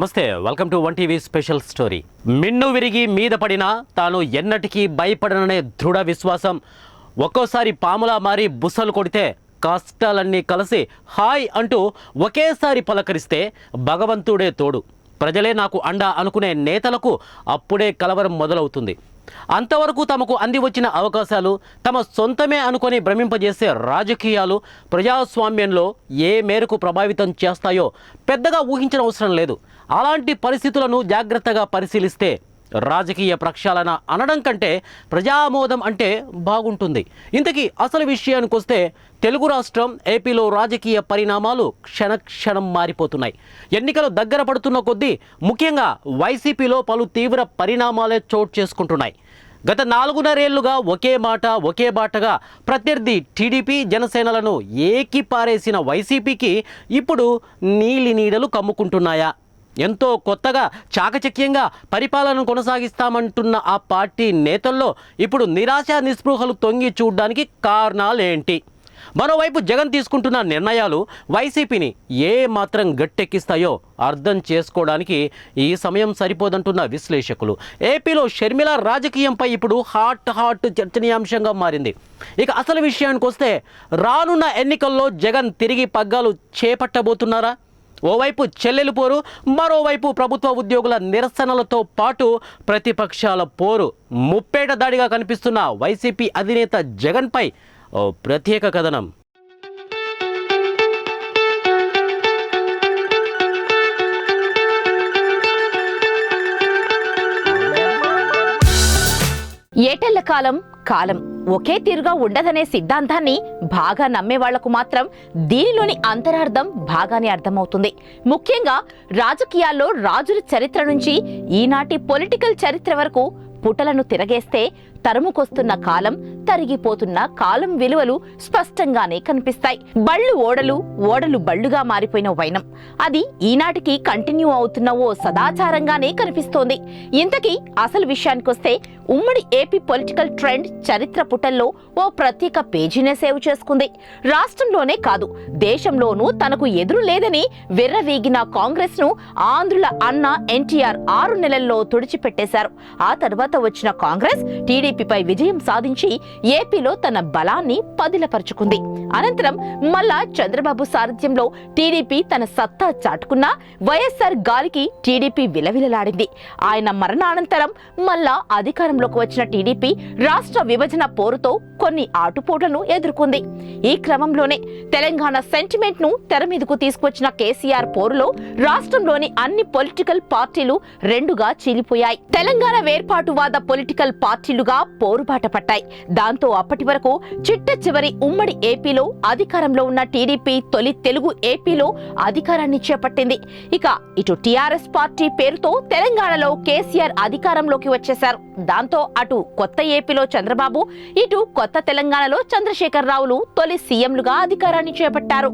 నమస్తే welcome to one TV special story మిన్ను విరిగి మీద పడినా తాను ఎన్నటికీ భయపడననే దృఢ విశ్వాసం. ఒక్కోసారి పాములా మారి బుసలు కొడితే కష్టాలన్నీ కలిసి హాయ్ అంటూ ఒకేసారి పలకరిస్తే భగవంతుడే తోడు. ప్రజలే నాకు అండ అనుకునే నేతలకు అప్పుడే కలవరం మొదలవుతుంది. అంతవరకు తమకు అంది వచ్చిన అవకాశాలు తమ సొంతమే అనుకొని భ్రమింపజేసే రాజకీయాలు ప్రజాస్వామ్యంలో ఏ మేరకు ప్రభావితం చేస్తాయో పెద్దగా ఊహించిన అవసరం లేదు. అలాంటి పరిస్థితులను జాగ్రత్తగా పరిశీలిస్తే రాజకీయ ప్రక్షాళన అనడం కంటే ప్రజామోదం అంటే బాగుంటుంది. ఇంతకీ అసలు విషయానికి వస్తే తెలుగు రాష్ట్రం ఏపీలో రాజకీయ పరిణామాలు క్షణక్షణం మారిపోతున్నాయి. ఎన్నికలు దగ్గర పడుతున్న కొద్దీ ముఖ్యంగా వైసీపీలో పలు తీవ్ర పరిణామాలే చోటు చేసుకుంటున్నాయి. గత నాలుగున్నరేళ్ళుగా ఒకే మాట ఒకే బాటగా ప్రత్యర్థి టీడీపీ జనసేనలను ఏకిపారేసిన వైసీపీకి ఇప్పుడు నీలి నీడలు కమ్ముకుంటున్నాయా? ఎంతో కొత్తగా చాకచక్యంగా పరిపాలన కొనసాగిస్తామంటున్న ఆ పార్టీ నేతల్లో ఇప్పుడు నిరాశ నిస్పృహలు తొంగి చూడడానికి కారణాలేంటి? మరోవైపు జగన్ తీసుకుంటున్న నిర్ణయాలు వైసీపీని ఏ మాత్రం గట్టెక్కిస్తాయో అర్థం చేసుకోవడానికి ఈ సమయం సరిపోదంటున్న విశ్లేషకులు. ఏపీలో షర్మిల రాజకీయంపై ఇప్పుడు హాట్ హాట్ చర్చనీయాంశంగా మారింది. ఇక అసలు విషయానికి వస్తే రానున్న ఎన్నికల్లో జగన్ తిరిగి పగ్గాలు చేపట్టబోతున్నారా? ఓవైపు చెల్లెలు పోరు మరోవైపు ప్రభుత్వ ఉద్యోగుల నిరసనలతో పాటు ప్రతిపక్షాల పోరు. ముప్పేట దాడిగా కనిపిస్తున్న వైసీపీ అధినేత జగన్పై ప్రత్యేక కథనం. ఏటెళ్ళ కాలం కాలం. ఒకే తీరుగా ఉండదనే సిద్ధాంతాన్ని బాగా నమ్మే వాళ్ళకు మాత్రం దీనిలోని అంతరార్థం బాగానే అర్థమవుతుంది. ముఖ్యంగా రాజకీయాల్లో రాజుల చరిత్ర నుంచి ఈనాటి పొలిటికల్ చరిత్ర వరకు పుటలను తిరగేస్తే తరుముకొస్తున్న కాలం తరిగిపోతున్న కాలం విలువలు స్పష్టంగానే కనిపిస్తాయి. బళ్ళు ఓడలు ఓడలు బళ్ళుగా మారిపోయిన వైనం. అది ఈనాటికి కంటిన్యూ అవుతున్న ఓ సదాచారంగానే కనిపిస్తోంది. ఇంతకీ అసలు విషయానికొస్తే ఉమ్మడి ఏపీ పొలిటికల్ ట్రెండ్ చరిత్ర పుటల్లో ఓ ప్రత్యేక పేజీనే సేవ్ చేసుకుంది. రాష్ట్రంలోనే కాదు దేశంలోనూ తనకు ఎదురు లేదని విర్రవీగిన కాంగ్రెస్ను ఆంధ్రుల అన్న ఎన్టీఆర్ ఆరు నెలల్లో తుడిచిపెట్టేశారు. ఆ తర్వాత వచ్చిన కాంగ్రెస్ టీడీ టీడీపీపై విజయం సాధించి ఏపీలో తన బలాన్ని పదిలపరుచుకుంది. అనంతరం మళ్ళా చంద్రబాబు సారథ్యంలో టీడీపీ తన సత్తా చాటుకున్నా వైఎస్ఆర్ గాలికి టీడీపీ విలవిలలాడింది. ఆయన మరణానంతరం మళ్ళా అధికారంలోకి వచ్చిన టీడీపీ రాష్ట్ర విభజన పోరుతో కొన్ని ఆటుపోట్లను ఎదుర్కొంది. ఈ క్రమంలోనే తెలంగాణ సెంటిమెంట్ను తెర మీదకు తీసుకొచ్చిన కేసీఆర్ పోరులో రాష్ట్రంలోని అన్ని పొలిటికల్ పార్టీలు రెండుగా చీలిపోయాయి. తెలంగాణ వేర్పాటువాద పొలిటికల్ పార్టీలుగా పోరుబాట పట్టాయి దాంతో అప్పటి వరకు చిట్ట చివరి ఉమ్మడి ఏపీలో అధికారంలో ఉన్న టీడీపీ తొలి తెలుగు ఏపీలో అధికారాన్ని చేపట్టింది. ఇక ఇటు టీఆర్ఎస్ పార్టీ పేరుతో తెలంగాణలో కేసీఆర్ అధికారంలోకి వచ్చేశారు. దాంతో అటు కొత్త ఏపీలో చంద్రబాబు ఇటు కొత్త తెలంగాణలో చంద్రశేఖర్ రావులు తొలి సీఎంలుగా అధికారాన్ని చేపట్టారు.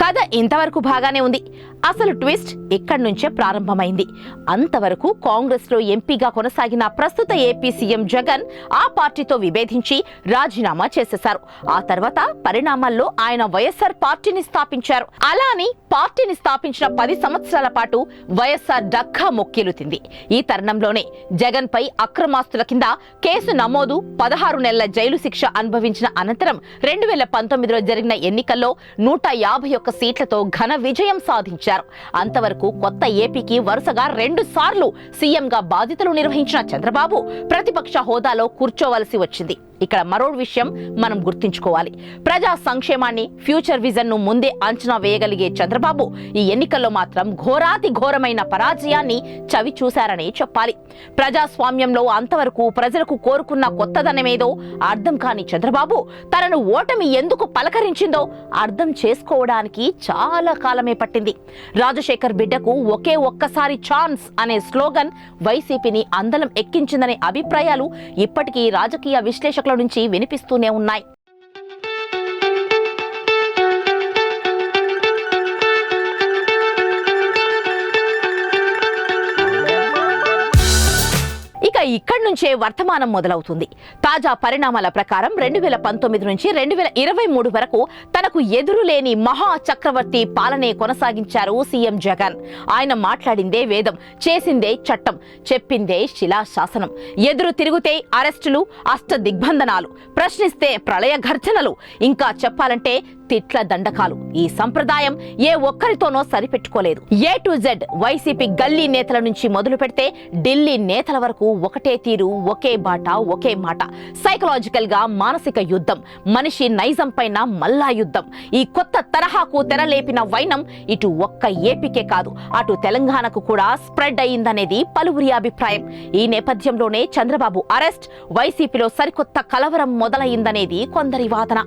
కథ ఇంతవరకు బాగానే ఉంది. అసలు ట్విస్ట్ ఇక్కడి నుంచే ప్రారంభమైంది. అంతవరకు కాంగ్రెస్లో ఎంపీగా కొనసాగిన ప్రస్తుత ఏపీ సీఎం జగన్ ఆ పార్టీతో విభేదించి రాజీనామా చేసేశారు. ఆ తర్వాత పరిణామాల్లో ఆయన వైఎస్ఆర్ పార్టీని స్థాపించారు. అలా అని పార్టీని స్థాపించిన పది సంవత్సరాల పాటు వైఎస్ఆర్ డక్కా మొక్కిలుతింది. ఈ తరుణంలోనే జగన్ పై అక్రమాస్తుల కింద కేసు నమోదు పదహారు నెలల జైలు శిక్ష అనుభవించిన అనంతరం రెండు వేల పంతొమ్మిదిలో జరిగిన ఎన్నికల్లో నూట యాభై ఒక్క సీట్లతో ఘన విజయం సాధించారు. అంతవరకు కొత్త ఏపీకి వరుసగా రెండు సార్లు సీఎంగా బాధ్యతలు నిర్వహించిన చంద్రబాబు ప్రతిపక్ష హోదాలో కూర్చోవలసి వచ్చింది. ఇక్కడ మరో విషయం మనం గుర్తుంచుకోవాలి. ప్రజా సంక్షేమాన్ని ఫ్యూచర్ విజన్ను ముందే అంచనా వేయగలిగే చంద్రబాబు ఈ ఎన్నికల్లో మాత్రం ఘోరాతి ఘోరమైన పరాజయాన్ని చవి చూశారని చెప్పాలి. ప్రజాస్వామ్యంలో అంతవరకు ప్రజలకు కోరుకున్న కొత్తదనమేదో అర్థం కాని చంద్రబాబు తనను ఓటమి ఎందుకు పలకరించిందో అర్థం చేసుకోవడానికి చాలా కాలమే పట్టింది. రాజశేఖర్ బిడ్డకు ఒకే ఒక్కసారి ఛాన్స్ అనే స్లోగన్ వైసీపీని అందలం ఎక్కించిందనే అభిప్రాయాలు ఇప్పటికీ రాజకీయ విశ్లేషకుల నుంచి వినిపిస్తూనే ఉన్నాయి. ఇక్కడి నుంచే వర్తమానం మొదలవుతుంది. తాజా పరిణామాల ప్రకారం రెండు వేల పంతొమ్మిది నుంచి రెండు వేల ఇరవై మూడు వరకు తనకు ఎదురు లేని మహా చక్రవర్తి పాలనే కొనసాగించారు సీఎం జగన్. ఆయన మాట్లాడిందే వేదం చేసిందే చట్టం చెప్పిందే శిలాశాసనం ఎదురు తిరిగితే అరెస్టులు అష్ట దిగ్బంధనాలు ప్రశ్నిస్తే ప్రళయ ఘర్జనలు. ఇంకా చెప్పాలంటే తిట్ల దండకాలు. ఈ సంప్రదాయం ఏ ఒక్కరితోనో సరిపెట్టుకోలేదు. ఏ టు జెడ్ వైసీపీ గల్లీ నేతల నుంచి మొదలు పెడితే ఢిల్లీ నేతల వరకు ఒకటే తీరు ఒకే బాట ఒకే మాట. సైకలాజికల్గా మానసిక యుద్ధం మనిషి నైజం పైన మల్లా యుద్ధం. ఈ కొత్త తరహాకు తెరలేపిన వైనం ఇటు ఒక్క ఏపీకే కాదు అటు తెలంగాణకు కూడా స్ప్రెడ్ అయిందనేది పలువురి అభిప్రాయం. ఈ నేపథ్యంలోనే చంద్రబాబు అరెస్ట్ వైసీపీలో సరికొత్త కలవరం మొదలైందనేది కొందరి వాదన.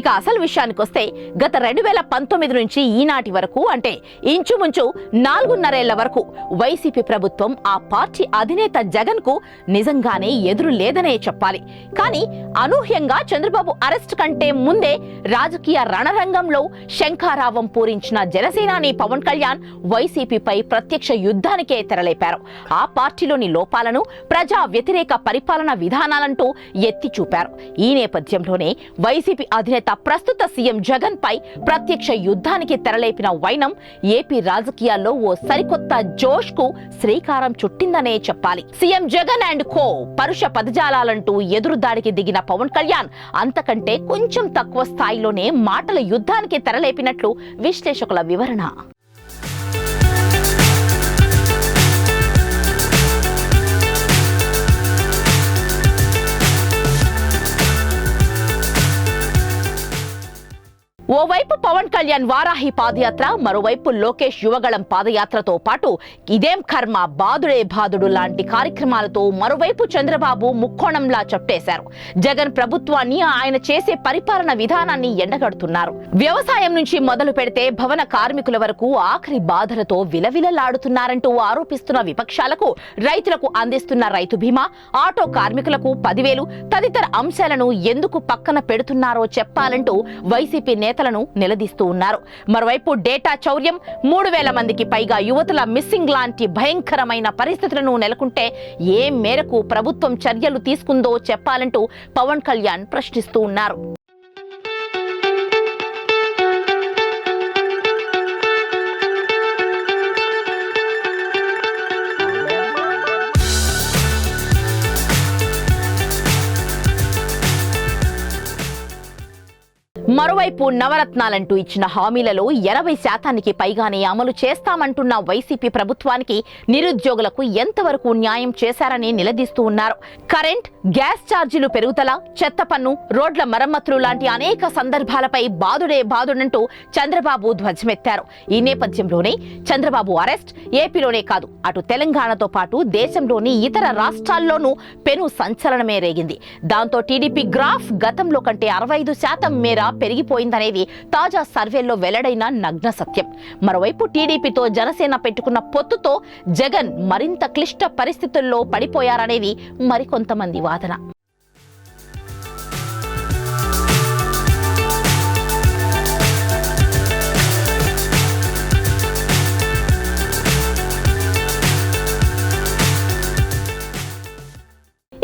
ఇక అసలు విషయానికి వస్తే గత రెండు వేల పంతొమ్మిది నుంచి ఈనాటి వరకు అంటే ఇంచుమించు నాలుగున్నరేళ్ళ వరకు వైసీపీ ప్రభుత్వం ఆ పార్టీ అధినేత జగన్కు నిజంగానే ఎదురు లేదనే చెప్పాలి. కానీ అనూహ్యంగా చంద్రబాబు అరెస్ట్ కంటే ముందే రాజకీయ రణరంగంలో శంఖారావం పూరించిన జనసేనాని పవన్ కళ్యాణ్ వైసీపీపై ప్రత్యక్ష యుద్ధానికే తెరలేపారు. ఆ పార్టీలోని లోపాలను ప్రజా వ్యతిరేక పరిపాలన విధానాలంటూ ఎత్తి చూపారు. ఈ నేపథ్యంలోనే వైసీపీ అధినేత ప్రస్తుత సీఎం జగన్ పై ప్రత్యక్ష యుద్ధానికి తెరలేపిన వైనం ఏపీ రాజకీయాల్లో ఓ సరికొత్త జోష్కు శ్రీకారం చుట్టిందనే చెప్పాలి. సీఎం జగన్ అండ్ కో పరుష పదజాలాలంటూ ఎదురుదాడికి దిగిన పవన్ కళ్యాణ్ అంతకంటే కొంచెం తక్కువ స్థాయిలోనే మాటల యుద్ధానికి తెరలేపినట్లు విశ్లేషకుల వివరణ. ఓవైపు పవన్ కళ్యాణ్ వారాహి పాదయాత్ర మరోవైపు లోకేష్ యువగళం పాదయాత్రతో పాటు ఇదేం కర్మ బాదుడే బాదుడు లాంటి కార్యక్రమాలతో మరోవైపు చంద్రబాబు ముక్కోణంలా చప్పేశారు. జగన్ ప్రభుత్వాన్ని ఆయన చేసే పరిపాలన విధానాన్ని ఎండగడుతున్నారు. వ్యవసాయం నుంచి మొదలు పెడితే భవన కార్మికుల వరకు ఆఖరి బాధలతో విలవిలలాడుతున్నారంటూ ఆరోపిస్తున్న విపక్షాలకు రైతులకు అందిస్తున్న రైతు బీమా ఆటో కార్మికులకు పదివేలు తదితర అంశాలను ఎందుకు పక్కన పెడుతున్నారో చెప్పాలంటూ వైసీపీ నేత నేతలను నిలదీస్తూ ఉన్నారు. మరోవైపు డేటా చౌర్యం మూడు వేల మందికి పైగా యువతుల మిస్సింగ్ లాంటి భయంకరమైన పరిస్థితులను నెలకొంటే ఏ మేరకు ప్రభుత్వం చర్యలు తీసుకుందో చెప్పాలంటూ పవన్ కళ్యాణ్ ప్రశ్నిస్తూ ఉన్నారు. మరోవైపు నవరత్నాలంటూ ఇచ్చిన హామీలలో ఎనభై శాతానికి పైగానే అమలు చేస్తామంటున్న వైసీపీ ప్రభుత్వానికి నిరుద్యోగులకు ఎంతవరకు న్యాయం చేశారని నిలదీస్తూ ఉన్నారు. కరెంట్ గ్యాస్ ఛార్జీలు పెరుగుదల చెత్త పన్ను రోడ్ల మరమ్మతులు లాంటి అనేక సందర్భాలపై బాదుడే బాదుడంటూ చంద్రబాబు ధ్వజమెత్తారు. ఈ నేపథ్యంలోనే చంద్రబాబు అరెస్ట్ ఏపీలోనే కాదు అటు తెలంగాణతో పాటు దేశంలోని ఇతర రాష్ట్రాల్లోనూ పెను సంచలనమే రేగింది. దాంతో టీడీపీ గ్రాఫ్ గతంలో కంటే అరవై ఐదు శాతం మేర పెరిగిపోయిందనేది తాజా సర్వేల్లో వెల్లడైన నగ్న సత్యం. మరోవైపు టీడీపీతో జనసేన పెట్టుకున్న పొత్తుతో జగన్ మరింత క్లిష్ట పరిస్థితుల్లో పడిపోయారనేది మరికొంతమంది వాదన.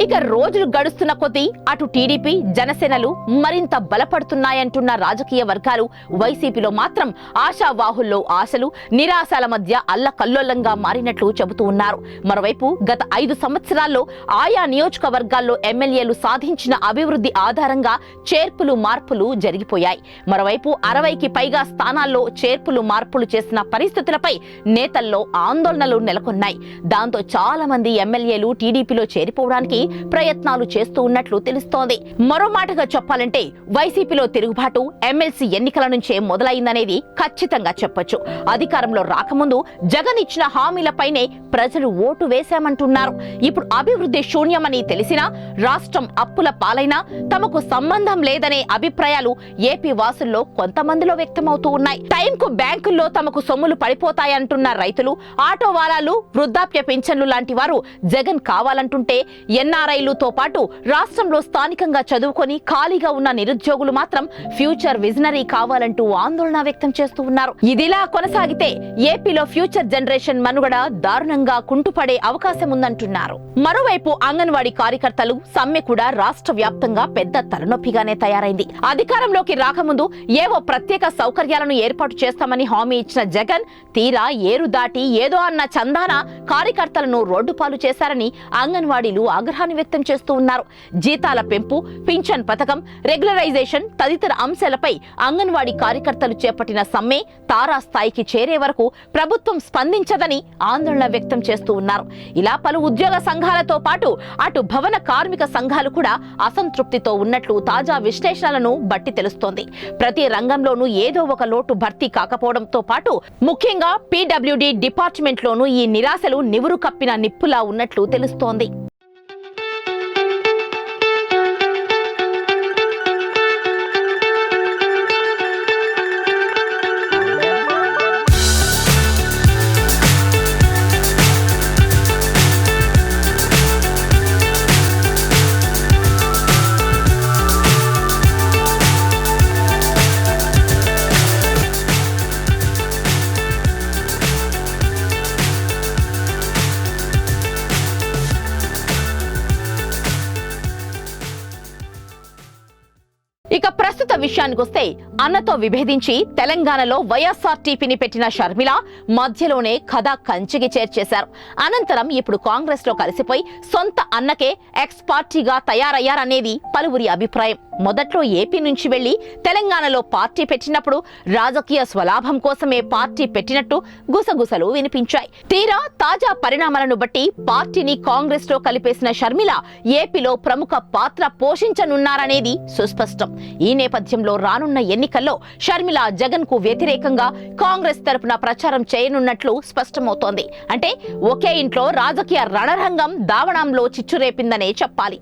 ఇక రోజులు గడుస్తున్న కొద్దీ అటు టీడీపీ జనసేనలు మరింత బలపడుతున్నాయంటున్న రాజకీయ వర్గాలు వైసీపీలో మాత్రం ఆశావాహుల్లో ఆశలు నిరాశల మధ్య అల్లకల్లోలంగా మారినట్లు చెబుతూ ఉన్నారు. మరోవైపు గత ఐదు సంవత్సరాల్లో ఆయా నియోజకవర్గాల్లో ఎమ్మెల్యేలు సాధించిన అభివృద్ధి ఆధారంగా చేర్పులు మార్పులు జరిగిపోయాయి. మరోవైపు అరవైకి పైగా స్థానాల్లో చేర్పులు మార్పులు చేసిన పరిస్థితులపై నేతల్లో ఆందోళనలు నెలకొన్నాయి. దాంతో చాలా మంది ఎమ్మెల్యేలు టీడీపీలో చేరిపోవడానికి ప్రయత్నాలు చేస్తూ ఉన్నట్లు తెలుస్తోంది. మరో మాటగా చెప్పాలంటే వైసీపీలో తిరుగుబాటు ఎమ్మెల్సీ ఎన్నికల నుంచే మొదలైందనేది ఖచ్చితంగా చెప్పొచ్చు. అధికారంలో రాకముందు జగన్ ఇచ్చిన హామీలపైనే ప్రజలు ఓటు వేశామంటున్నారు. ఇప్పుడు అభివృద్ధి శూన్యమని తెలిసినా రాష్ట్రం అప్పుల పాలైనా తమకు సంబంధం లేదనే అభిప్రాయాలు ఏపీ వాసుల్లో కొంతమందిలో వ్యక్తమవుతూ ఉన్నాయి. టైంకు బ్యాంకుల్లో తమకు సొమ్ములు పడిపోతాయంటున్న రైతులు ఆటో వాలాలు వృద్ధాప్య పింఛన్లు లాంటి వారు జగన్ కావాలంటుంటే ఎన్ఆర్ఐలతో పాటు రాష్ట్రంలో స్థానికంగా చదువుకొని ఖాళీగా ఉన్న నిరుద్యోగులు మాత్రం ఫ్యూచర్ విజనరీ కావాలంటూ ఆందోళన వ్యక్తం చేస్తూ ఉన్నారు. ఇదిలా కొనసాగితే ఏపీలో ఫ్యూచర్ జనరేషన్ మనుగడ దారుణంగా కుంటుపడే అవకాశం ఉందంటున్నారు. మరోవైపు అంగన్వాడీ కార్యకర్తలు సమ్మె కూడా రాష్ట్ర వ్యాప్తంగా పెద్ద తలనొప్పిగానే తయారైంది. అధికారంలోకి రాకముందు ఏవో ప్రత్యేక సౌకర్యాలను ఏర్పాటు చేస్తామని హామీ ఇచ్చిన జగన్ తీరా ఏరు దాటి ఏదో అన్న చందాన కార్యకర్తలను రోడ్డు పాలు చేశారని అంగన్వాడీలు ఆగ్రహాన్ని వ్యక్తం చేస్తూ ఉన్నారు. జీతాల పెంపు పింఛన్ పథకం రెగ్యులరైజేషన్ తదితర అంశాలపై అంగన్వాడీ కార్యకర్తలు చేపట్టిన సమ్మె తారా స్థాయికి చేరే వరకు ప్రభుత్వం స్పందించదని ఆందోళన వ్యక్తం చేస్తూ ఉన్నారు. ఇలా పలు ఉద్యోగ సంఘాలతో పాటు అటు భవన కార్మిక సంఘాలు కూడా అసంతృప్తితో ఉన్నట్లు తాజా విశ్లేషణలను బట్టి తెలుస్తోంది. ప్రతి రంగంలోనూ ఏదో ఒక లోటు భర్తీ కాకపోవడంతో పాటు ముఖ్యంగా పీడబ్ల్యూడీ డిపార్ట్మెంట్లోనూ ఈ నిరాశలు నివురు కప్పిన నిప్పులా ఉన్నట్లు తెలుస్తోంది. విషయానికి వస్తే అన్నతో విభేదించి తెలంగాణలో వైఎస్ఆర్టీపీని పెట్టిన షర్మిల మధ్యలోనే కథ కంచికి చేర్చేశారు. అనంతరం ఇప్పుడు కాంగ్రెస్లో కలిసిపోయి సొంత అన్నకే ఎక్స్ పార్టీగా తయారయ్యారనేది పలువురి అభిప్రాయం. మొదట్లో ఏపీ నుంచి వెళ్ళి తెలంగాణలో పార్టీ పెట్టినప్పుడు రాజకీయ స్వలాభం కోసమే పార్టీ పెట్టినట్టు గుసగుసలు వినిపించాయి. తీరా తాజా పరిణామాలను బట్టి పార్టీని కాంగ్రెస్లో కలిపేసిన షర్మిల ఏపీలో ప్రముఖ పాత్ర పోషించనున్నారనేది సుస్పష్టం. ఈ నేపథ్యంలో రానున్న ఎన్నికల్లో షర్మిల జగన్కు వ్యతిరేకంగా కాంగ్రెస్ తరపున ప్రచారం చేయనున్నట్లు స్పష్టమవుతోంది. అంటే ఒకే ఇంట్లో రాజకీయ రణరంగం దావణంలో చిచ్చురేపిందనే చెప్పాలి.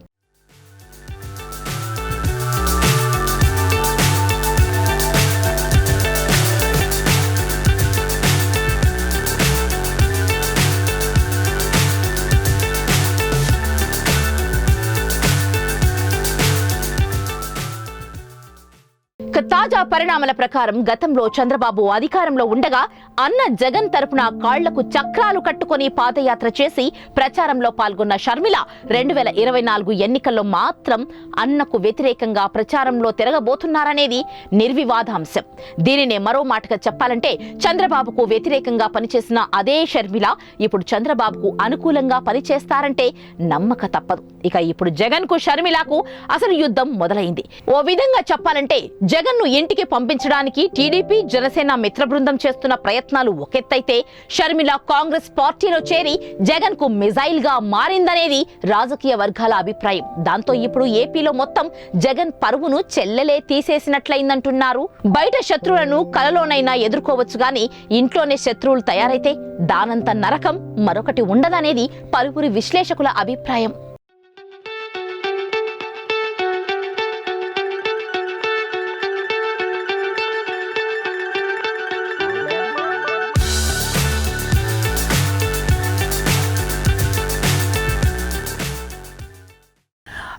ఇక తాజా పరిణామాల ప్రకారం గతంలో చంద్రబాబు అధికారంలో ఉండగా అన్న జగన్ తరపున కాళ్ళకు చక్రాలు కట్టుకొని పాదయాత్ర చేసి ప్రచారంలో పాల్గొన్న షర్మిల రెండు వేల ఇరవై నాలుగు ఎన్నికల్లో మాత్రం అన్నకు వ్యతిరేకంగా ప్రచారంలో తిరగబోతున్నారనేది నిర్వివాదాంశం. దీనినే మరో మాటగా చెప్పాలంటే చంద్రబాబుకు వ్యతిరేకంగా పనిచేసిన అదే షర్మిల ఇప్పుడు చంద్రబాబుకు అనుకూలంగా పనిచేస్తారంటే నమ్మక తప్పదు. ఇక ఇప్పుడు జగన్కు షర్మిలకు అసలు యుద్ధం మొదలైంది. ఓ విధంగా చెప్పాలంటే జగన్ను ఇంటికి పంపించడానికి టీడీపీ జనసేన మిత్ర బృందం చేస్తున్న ప్రయత్నాలు ఒకెత్తైతే షర్మిల కాంగ్రెస్ పార్టీలో చేరి జగన్కు మిజైల్గా మారిందనేది రాజకీయ వర్గాల అభిప్రాయం. దాంతో ఇప్పుడు ఏపీలో మొత్తం జగన్ పరువును చెల్లెలే తీసేసినట్లయిందంటున్నారు. బయట శత్రువులను కలలోనైనా ఎదుర్కోవచ్చు గాని ఇంట్లోనే శత్రువులు తయారైతే దానంత నరకం మరొకటి ఉండదనేది పలువురి విశ్లేషకుల అభిప్రాయం.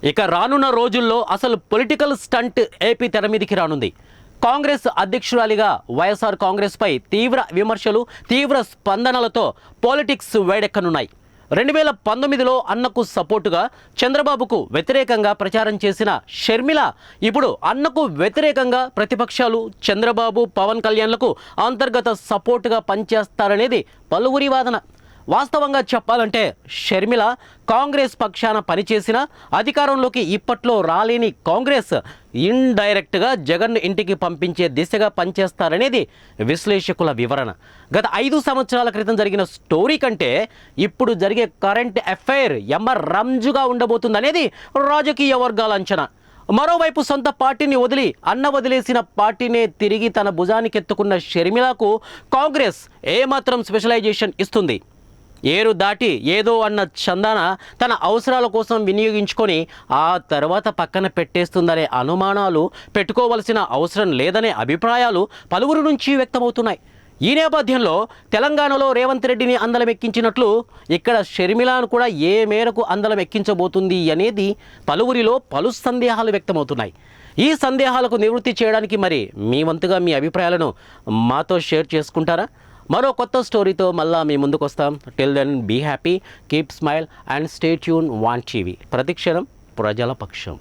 ఇక రానున్న రోజుల్లో అసలు పొలిటికల్ స్టంట్ ఏపీ తెర మీదికి రానుంది. కాంగ్రెస్ అధ్యక్షురాలిగా వైఎస్ఆర్ కాంగ్రెస్పై తీవ్ర విమర్శలు తీవ్ర స్పందనలతో పాలిటిక్స్ వేడెక్కనున్నాయి. రెండు వేల పంతొమ్మిదిలో అన్నకు సపోర్టుగా చంద్రబాబుకు వ్యతిరేకంగా ప్రచారం చేసిన షర్మిల ఇప్పుడు అన్నకు వ్యతిరేకంగా ప్రతిపక్షాలు చంద్రబాబు పవన్ కళ్యాణ్లకు అంతర్గత సపోర్టుగా పనిచేస్తారనేది పలువురి వాదన. వాస్తవంగా చెప్పాలంటే షర్మిల కాంగ్రెస్ పక్షాన పనిచేసిన అధికారంలోకి ఇప్పట్లో రాలేని కాంగ్రెస్ ఇండైరెక్ట్గా జగన్ ఇంటికి పంపించే దిశగా పనిచేస్తారనేది విశ్లేషకుల వివరణ. గత ఐదు సంవత్సరాల క్రితం జరిగిన స్టోరీ కంటే ఇప్పుడు జరిగే కరెంట్ అఫైర్ ఎమ్మ రంజుగా ఉండబోతుందనేది రాజకీయ వర్గాల అంచనా. మరోవైపు సొంత పార్టీని వదిలి అన్న వదిలేసిన పార్టీనే తిరిగి తన భుజానికెత్తుకున్న షర్మిలకు కాంగ్రెస్ ఏమాత్రం స్పెషలైజేషన్ ఇస్తుంది? ఏరు దాటి ఏదో అన్న చందాన తన అవసరాల కోసం వినియోగించుకొని ఆ తర్వాత పక్కన పెట్టేస్తుందనే అనుమానాలు పెట్టుకోవలసిన అవసరం లేదనే అభిప్రాయాలు పలువురు నుంచి వ్యక్తమవుతున్నాయి. ఈ నేపథ్యంలో తెలంగాణలో రేవంత్ రెడ్డిని అందలం ఎక్కించినట్లు ఇక్కడ షర్మిలాను కూడా ఏ మేరకు అందలం ఎక్కించబోతుంది అనేది పలువురిలో పలు సందేహాలు వ్యక్తమవుతున్నాయి. ఈ సందేహాలకు నివృత్తి చేయడానికి మరి మీ వంతుగా మీ అభిప్రాయాలను మాతో షేర్ చేసుకుంటారా? మరో కొత్త స్టోరీతో మళ్ళా మీ ముందుకు వస్తాం till then be happy keep smile and stay tune one TV ప్రతిక్షణం ప్రజల పక్షం.